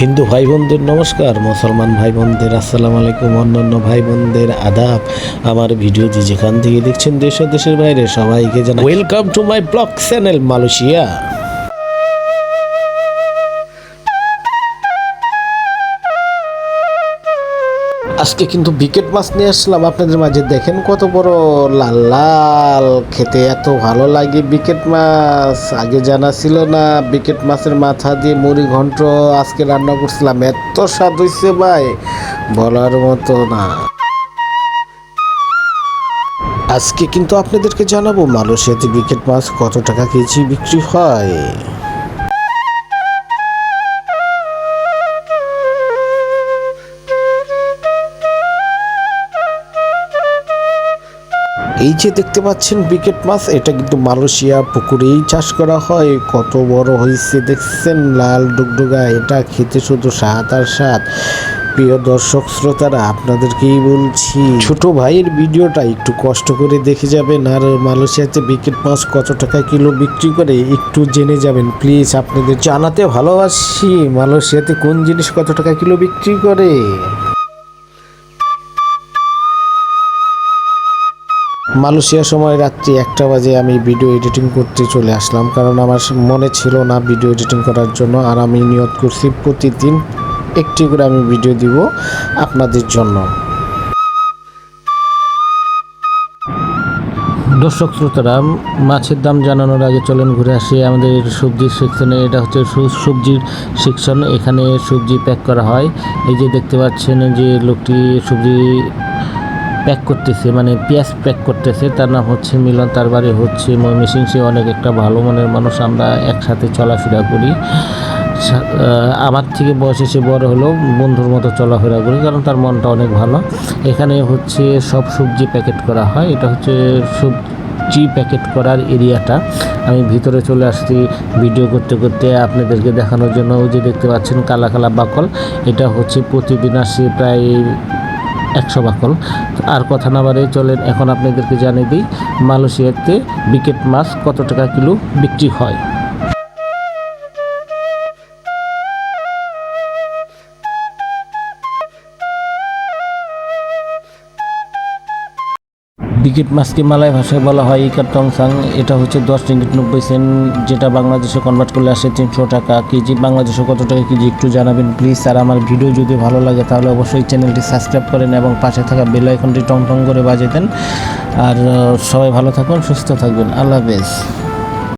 হিন্দু ভাই বোনদের নমস্কার, মুসলমান ভাই বোনদের আসসালামু আলাইকুম, অন্যান্য ভাই বোনদের আদাব। আমার ভিডিও ভিডিওটি যেখান থেকে দেখছেন দেশ ও দেশের বাইরে সবাইকে জানাই welcome to my blog channel Malaysia আজকে কিন্তু বিকেট মাছ নিয়ে আসলাম। আপনাদের মাঝে দেখেন কত বড় লাল লাল, খেতে এত ভালো লাগে বিকেট মাছ। আগে জানা ছিল না, বিকেট মাছের মাথা দিয়ে মুড়ি ঘন্ট আজকে রান্না করছিলাম। এত স্বাদ হয়েছে ভাই, বলার মতো না। আজকে কিন্তু আপনাদেরকে জানাব, মালয়েশিয়াতে বিকেট মাছ কত টাকা কেজি বিক্রি হয়। এই যে দেখতে পাচ্ছেন বিকেট মাছ, এটা কিন্তু মালয়েশিয়া পুকুরেই চাষ করা হয়। কত বড় হয়েছে দেখছেন, লাল ডুগডুগা, এটা খেতে শুধু স্বাদ আর স্বাদ। প্রিয় দর্শক, শ্রোতারা, আপনাদেরকেই বলছি, ছোট ভাইয়ের ভিডিওটা একটু কষ্ট করে দেখে যাবেন আর মালয়েশিয়াতে বিকেট মাছ কত টাকা কিলো বিক্রি করে একটু জেনে যাবেন। প্লিজ, আপনাদের জানাতে ভালোবাসি, মালয়েশিয়াতে কোন জিনিস কত টাকা কিলো বিক্রি করে? মালয়েশিয়ার সময় রাত্রি একটা বাজে আমি ভিডিও এডিটিং করতে চলে আসলাম, কারণ আমার মনে ছিল না ভিডিও এডিটিং করার জন্য, আর আমি নিয়ত করছি প্রতিদিন একটি করে আমি ভিডিও দিব আপনাদের জন্য। দর্শক শ্রোতারা, মাছের দাম জানানোর আগে চলেন ঘুরে আসি আমাদের সবজির সেকশনে এটা হচ্ছে সবজির সেকশন এখানে সবজি প্যাক করা হয়। এই যে দেখতে পাচ্ছেন যে লোকটি সবজি প্যাক করতেছে মানে পেঁয়াজ প্যাক করতেছে। তার নাম হচ্ছে মিলন, তার বাড়ি হচ্ছে ময়মনসিং। সে অনেক একটা ভালো মনের মানুষ, আমরা একসাথে চলাফেরা করি। আমার থেকে বয়সে সে বড় হলেও বন্ধুর মতো চলাফেরা করি, কারণ তার মনটা অনেক ভালো। এখানে হচ্ছে সব সবজি প্যাকেট করা হয়, এটা হচ্ছে সবজি প্যাকেট করার এরিয়াটা। আমি ভিতরে চলে আসছি ভিডিও করতে করতে, আপনাদেরকে দেখানোর জন্য। ওই যে দেখতে পাচ্ছেন কালা কালা বাকল, এটা হচ্ছে প্রতিদিন আসি প্রায় একশো বাকল। আর কথা না বাড়ে চলেন, এখন আপনাদেরকে জানিয়ে দিই, মালয়েশিয়াতে বিকেট মাছ কত টাকা কিলো বিক্রি হয়? বিকেট মাছকে মালায় ভাষায় বলা হয় ইকার টংসাং। এটা হচ্ছে দশ রিঙ্গিট নব্বই সেন্ট, যেটা বাংলাদেশে কনভার্ট করলে আসে তিনশো টাকা কেজি। বাংলাদেশে কত টাকা কেজি একটু জানাবেন প্লিজ আর আমার ভিডিও যদি ভালো লাগে, তাহলে অবশ্যই চ্যানেলটি সাবস্ক্রাইব করেন এবং পাশে থাকা বেল আইকনটি টং টং করে বাজিয়ে দেন। আর সবাই ভালো থাকুন, সুস্থ থাকবেন। আল্লাহ হাফেজ।